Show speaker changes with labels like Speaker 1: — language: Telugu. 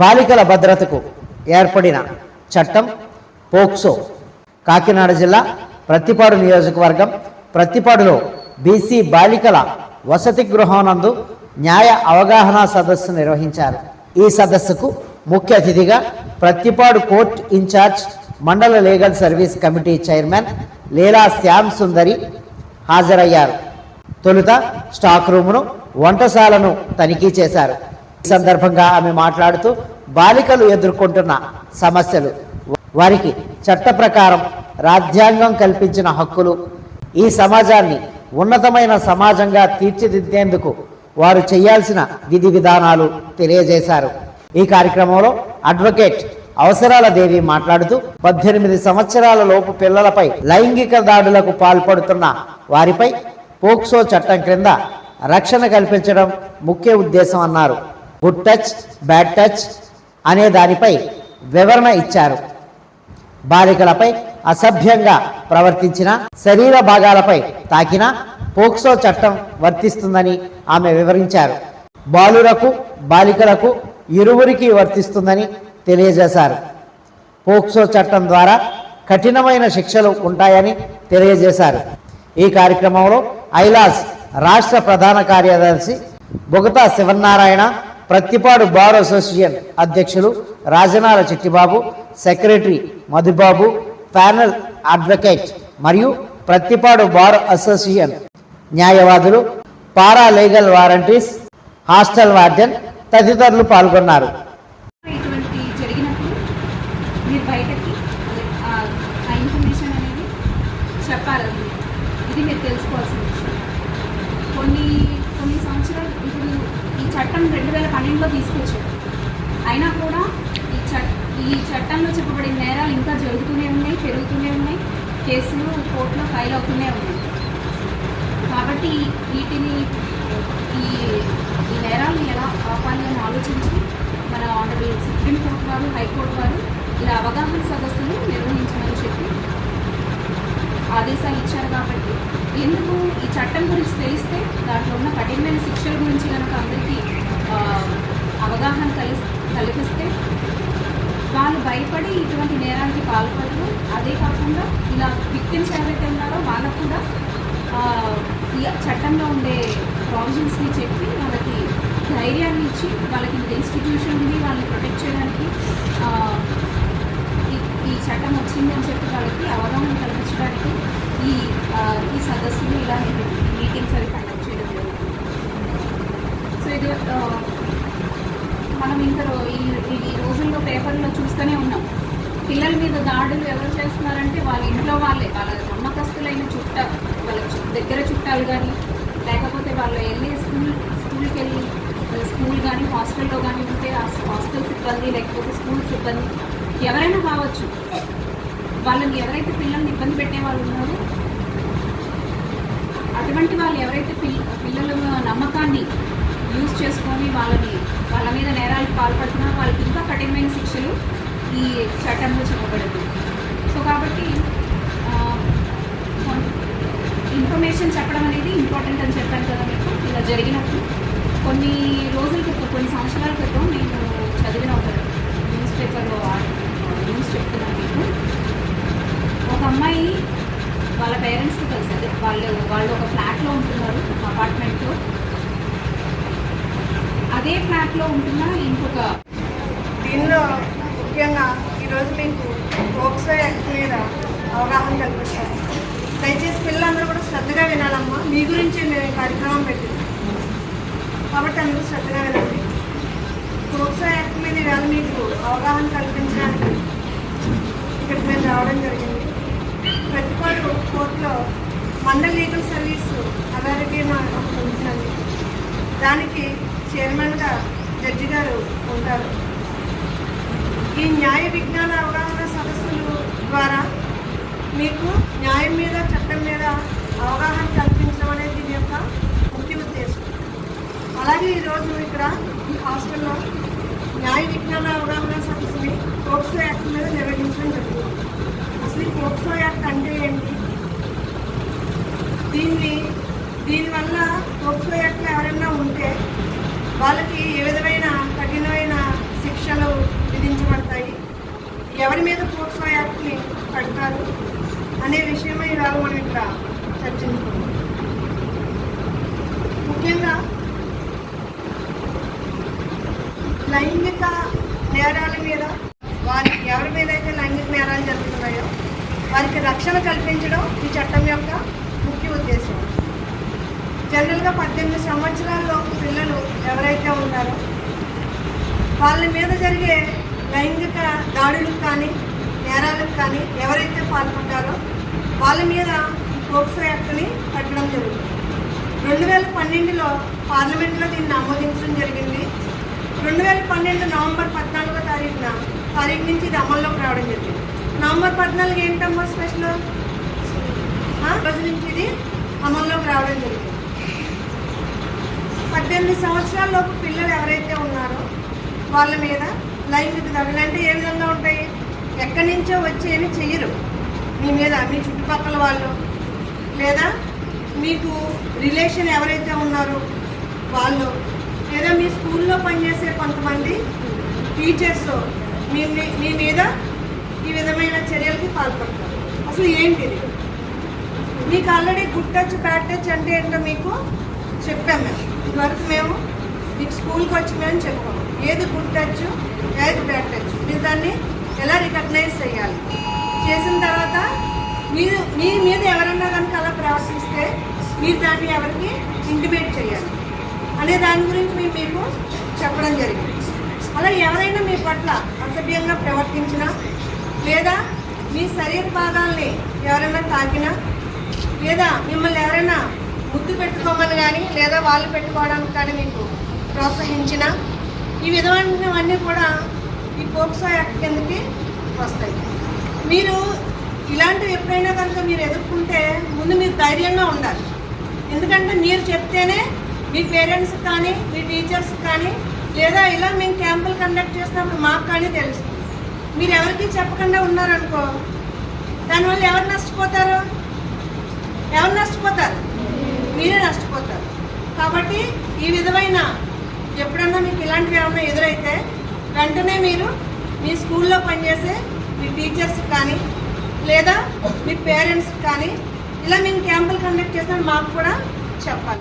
Speaker 1: బాలికల భద్రతకు ఏర్పడిన చట్టం పోక్సో కాకినాడ జిల్లా ప్రత్తిపాడు నియోజకవర్గం. ప్రత్తిపాడులో బీసీ బాలికల వసతి గృహనందు న్యాయ అవగాహన సదస్సు నిర్వహించారు. ఈ సదస్సుకు ముఖ్య అతిథిగా Prathipadu court incharge mandal legal service committee chairman Leela Shyam Sundari హాజరయ్యారు. తొలుత స్టాక్ రూమును వంటశాలను తనిఖీ చేశారు. సందర్భంగా ఆమె మాట్లాడుతూ బాలికలు ఎదుర్కొంటున్న సమస్యలు వారికి చట్ట ప్రకారం రాజ్యాంగం కల్పించిన హక్కులు ఈ సమాజాన్ని ఉన్నతమైన సమాజంగా తీర్చిదిద్దేందుకు వారు చేయాల్సిన విధి విధానాలు తెలియజేశారు. ఈ కార్యక్రమంలో అడ్వకేట్ అవసరాల దేవి మాట్లాడుతూ పద్దెనిమిది సంవత్సరాల లోపు పిల్లలపై లైంగిక దాడులకు పాల్పడుతున్న వారిపై పోక్సో చట్టం క్రింద రక్షణ కల్పించడం ముఖ్య ఉద్దేశం అన్నారు. గుడ్ టచ్ బ్యాడ్ టచ్ అనే దానిపై వివరణ ఇచ్చారు. బాలికలపై అసభ్యంగా ప్రవర్తించిన శరీర భాగాలపై తాకిన పోక్సో చట్టం వర్తిస్తుందని ఆమె వివరించారు. బాలులకు బాలికలకు ఇరువురికి వర్తిస్తుందని తెలియజేశారు. పోక్సో చట్టం ద్వారా కఠినమైన శిక్షలు ఉంటాయని తెలియజేశారు. ఈ కార్యక్రమంలో ఐలాస్ రాష్ట్ర ప్రధాన కార్యదర్శి బొగతా శివనారాయణ ప్రత్తిపాడు బార్ అసోసియేషన్ అధ్యక్షులు Rajanala Chittibabu secretary Madhubabu panel advocate మరియు ప్రత్తిపాడు బార్ అసోసియేషన్ న్యాయవాదులు para legal volunteers hostel warden తదితరులు పాల్గొన్నారు.
Speaker 2: ఇటువంటి జరిగినప్పుడు మీరు బయటకి ఆ ఆ ఇన్ఫర్మేషన్ అనేది చెప్పాలి ఇది మీరు తెలుసుకోవాల్సిన విషయం కొన్ని కొన్ని సంవత్సరాలు ఇప్పుడు ఈ చట్టం రెండు వేల పన్నెండులో తీసుకొచ్చారు. అయినా కూడా ఈ చట్ ఈ చట్టంలో చెప్పబడిన నేరాలు ఇంకా జరుగుతూనే ఉన్నాయి పెరుగుతూనే ఉన్నాయి కేసులు కోర్టులో ఫైల్ అవుతూనే ఉన్నాయి. కాబట్టి వీటిని ఈ ఈ నేరాలను ఎలా ఆపాలి అని ఆలోచించి మన ఆనరబుల్ సుప్రీంకోర్టు వారు హైకోర్టు వారు ఇలా అవగాహన సదస్సులు నిర్వహించమని చెప్పి ఆదేశాలు ఇచ్చారు కాబట్టి ఎందుకు ఈ చట్టం గురించి తెలిస్తే దాంట్లో ఉన్న కఠినమైన శిక్షల గురించి కనుక అందరికీ అవగాహన కలిసి కల్పిస్తే వాళ్ళు భయపడి ఇటువంటి నేరానికి పాల్పడరు. అదే కాకుండా ఇలా విక్టిమ్స్ ఎవరైతే ఉన్నారో వాళ్ళకు కూడా ఈ చట్టంలో ఉండే ప్రావిజన్స్ని చెప్పి వాళ్ళకి ధైర్యాన్ని ఇచ్చి వాళ్ళకి ఇంత ఇన్స్టిట్యూషన్ ఉంది వాళ్ళని ప్రొటెక్ట్ చేయడానికి ఈ- చట్టం వచ్చిందని చెప్పి వాళ్ళకి అవగాహన కల్పించడానికి ఈ ఈ సదస్సులు ఇలా మీటింగ్స్ అవి కండక్ట్ చేయడం జరుగుతుంది సో ఇది మనం ఇంకా ఈ రోజుల్లో పేపర్లో చూస్తూనే ఉన్నాం. పిల్లల మీద దాడులు ఎవరు చేస్తున్నారంటే వాళ్ళ ఇంట్లో వాళ్ళే వాళ్ళ నమ్మకస్తులైన చుట్ట వాళ్ళ దగ్గర చుట్టాలు కానీ లేకపోతే వాళ్ళు వెళ్ళి స్కూల్ స్కూల్కి వెళ్ళి స్కూల్ కానీ హాస్టల్లో కానీ ఉంటే ఆ హాస్టల్ సిబ్బంది లేకపోతే స్కూల్ సిబ్బంది ఎవరైనా కావచ్చు. వాళ్ళని ఎవరైతే పిల్లల్ని ఇబ్బంది పెట్టే వాళ్ళు ఉన్నారో అటువంటి వాళ్ళు ఎవరైతే పిల్ల పిల్లల నమ్మకాన్ని యూజ్ చేసుకొని వాళ్ళని వాళ్ళ మీద నేరాలకు పాల్పడుతున్నా వాళ్ళకి ఇంకా కఠినమైన శిక్షలు ఈ చట్టంలో చెప్పబడదు సో కాబట్టి ఇన్ఫర్మేషన్ చెప్పడం అనేది ఇంపార్టెంట్ అని చెప్పాను కదా మీకు. ఇలా జరిగినప్పుడు కొన్ని రోజుల క్రితం కొన్ని సంవత్సరాల క్రితం నేను చదివిన ఒక న్యూస్ పేపర్లో న్యూస్ చెప్తున్నాను మీకు ఒక అమ్మాయి వాళ్ళ పేరెంట్స్తో కలిసి అదే వాళ్ళు వాళ్ళు ఒక ఫ్లాట్లో ఉంటున్నారు ఒక అపార్ట్మెంట్లో అదే ఫ్లాట్లో ఉంటున్న ఇంకొక
Speaker 3: దీనిలో ముఖ్యంగా ఈరోజు మీకు పోక్సో యాక్ట్ మీద అవగాహన కల్పిస్తాను. దయచేసి పిల్లలందరూ కూడా శ్రద్ధగా వినాలమ్మా. మీ గురించి మేము కార్యక్రమం పెట్టింది కాబట్టి అందరూ శ్రద్ధగా వినండి. పోక్సో యాక్ట్ మీద ఇవాళ మీకు అవగాహన కల్పించడానికి ఇక్కడికి మేము రావడం జరిగింది. ప్రతిపాటు కోర్టులో మండల్ లీగల్ సర్వీస్ అథారిటీ ఒకటి దానికి చైర్మన్గా జడ్జి గారు ఉంటారు. ఈ న్యాయ విజ్ఞాన అవగాహన సదస్సులు ద్వారా మీకు న్యాయం మీద చట్టం మీద అవగాహన కల్పించడం అనేది దీని యొక్క ముఖ్య ఉద్దేశం. అలాగే ఈరోజు ఇక్కడ ఈ హాస్టల్లో న్యాయ విజ్ఞాన అవగాహన సదస్సుని పోక్సో యాక్ట్ మీద నిర్వహించడం జరుగుతుంది. అసలు ఈ పోక్సో యాక్ట్ అంటే ఏంటి? దీన్ని దీనివల్ల పోక్సో యాక్ట్ ఎవరైనా ఉంటే వాళ్ళకి ఏ విధమైన కఠినమైన శిక్షలు విధించబడతాయి? ఎవరి మీద పోక్సో యాక్ట్ని కడతారు అనే విషయమై ఇవాళ మనం ఇక్కడ చర్చించుకుందాం. ముఖ్యంగా లైంగిక నేరాల మీద వారికి ఎవరి మీద అయితే లైంగిక నేరాలు జరుగుతున్నాయో వారికి రక్షణ కల్పించడం ఈ చట్టం యొక్క ముఖ్య ఉద్దేశం. జనరల్గా పద్దెనిమిది సంవత్సరాల్లో పిల్లలు ఎవరైతే ఉన్నారో వాళ్ళ మీద జరిగే లైంగిక దాడులకు కానీ నేరాలకు కానీ ఎవరైతే పాల్పడ్డారో వాళ్ళ మీద ఈ పోక్సో యాక్ట్ని కట్టడం జరుగుతుంది. రెండు వేల పన్నెండులో పార్లమెంట్లో దీన్ని ఆమోదించడం జరిగింది. రెండు వేల పన్నెండు నవంబర్ పద్నాలుగో తారీఖున తారీఖు నుంచి ఇది అమల్లోకి రావడం జరిగింది. నవంబర్ పద్నాలుగు ఏంటమ్మా స్పెషల్? రోజు నుంచి ఇది అమల్లోకి రావడం జరిగింది. పద్దెనిమిది సంవత్సరాల లోపు పిల్లలు ఎవరైతే ఉన్నారో వాళ్ళ మీద లైంగిక దాడులు అంటే ఏ విధంగా ఉంటాయి? ఎక్కడి నుంచో వచ్చి ఏమి చెయ్యరు. మీ మీద మీ చుట్టుపక్కల వాళ్ళు. లేదా మీకు రిలేషన్ ఎవరైతే ఉన్నారో వాళ్ళు. లేదా మీ స్కూల్లో పనిచేసే కొంతమంది టీచర్స్. మీ మీ- మీద ఈ విధమైన చర్యలకి పాల్పడతారు. అసలు ఏంటిది? మీకు already good touch bad touch అంటే ఏంటో మీకు చెప్పాము వరకు మేము మీకు స్కూల్కి వచ్చి మేము చెప్పాము ఏది గుడ్ టచ్ ఏది బ్యాడ్ టచ్? మీరు దాన్ని ఎలా రికగ్నైజ్ చేయాలి? చేసిన తర్వాత మీరు మీ మీద ఎవరన్నా కనుక అలా ప్రవర్తిస్తే మీరు దాన్ని ఎవరికి ఇంటిమేట్ చేయాలి? అనే దాని గురించి మేము మీకు చెప్పడం జరిగింది. అలా ఎవరైనా మీ పట్ల అసభ్యంగా ప్రవర్తించినా లేదా మీ శరీర భాగాల్ని ఎవరైనా తాకినా లేదా మిమ్మల్ని ఎవరైనా గుర్తు పెట్టుకోమని కానీ లేదా వాళ్ళు పెట్టుకోవడానికి కానీ మీకు ప్రోత్సహించిన ఈ విధమైనవన్నీ కూడా ఈ పోక్సో యాక్ట్ కిందకి వస్తాయి. మీరు ఇలాంటివి ఎప్పుడైనా కనుక మీరు ఎదుర్కొంటే ముందు మీరు ధైర్యంగా ఉండాలి. ఎందుకంటే మీరు చెప్తేనే మీ పేరెంట్స్ కానీ మీ టీచర్స్ కానీ లేదా ఇలా మేము క్యాంపులు కండక్ట్ చేసినప్పుడు మాకు కానీ తెలుస్తుంది మీరు ఎవరికి చెప్పకుండా ఉన్నారనుకో దానివల్ల ఎవరు నష్టపోతారు? ఎవరు నష్టపోతారు? మీరే నష్టపోతారు. కాబట్టి ఈ విధమైన ఎప్పుడన్నా మీకు ఇలాంటివి ఏమైనా ఎదురైతే వెంటనే మీరు మీ స్కూల్లో పనిచేసే మీ టీచర్స్ కానీ లేదా మీ పేరెంట్స్ కానీ ఇలా మేము క్యాంపులు కండక్ట్ చేసిన మాకు కూడా చెప్పాలి.